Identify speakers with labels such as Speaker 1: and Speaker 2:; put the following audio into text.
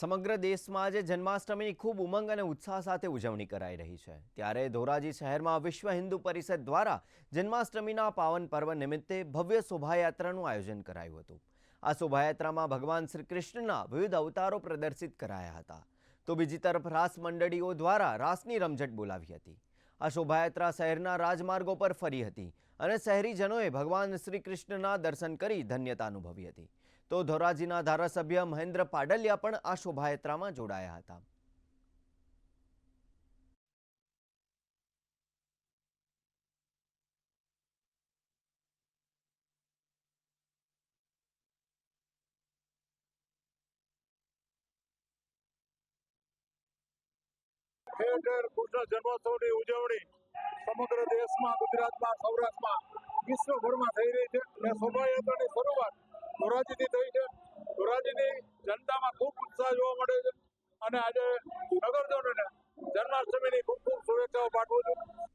Speaker 1: સમગ્ર દેશમાં આજે જન્માષ્ટમીની ખૂબ ઉમંગ અને ઉત્સાહ સાથે ઉજવણી કરાઈ રહી છે. ત્યારે ધોરાજી શહેરમાં વિશ્વ હિન્દુ પરિષદ દ્વારા જન્માષ્ટમીના પાવન પર્વ નિમિત્તે ભવ્ય શોભાયાત્રાનું આયોજન કરાયું હતું. આ શોભાયાત્રામાં ભગવાન શ્રી કૃષ્ણના વિવિધ અવતારો પ્રદર્શિત કરાયા હતા. તો બીજી તરફ રાસ મંડળીઓ દ્વારા રાસની રમઝટ બોલાવી હતી. આ શોભાયાત્રા શહેરના રાજમાર્ગો પર ફરી હતી. અને શહેરીજનોએ ભગવાન શ્રી કૃષ્ણના દર્શન કરી ધન્યતા અનુભવી હતી. તો ધોરાજીના ધારાસભ્ય મહેન્દ્ર પાડલિયા પણ આ શોભાયાત્રામાં જોડાયા હતા.
Speaker 2: ઠેર કૃષ્ણ ઉજવણી ગુજરાતમાં, સૌરાષ્ટ્રમાં વિશ્વભરમાં થઈ રહી છે અને શોભાયાત્રાની શરૂઆત ધોરાજીથી થઈ છે. ધોરાજીની જનતામાં ખૂબ ઉત્સાહ જોવા મળે છે. અને આજે નગરજનોને જન્માષ્ટમીની ખૂબ ખૂબ શુભેચ્છાઓ પાઠવું છું.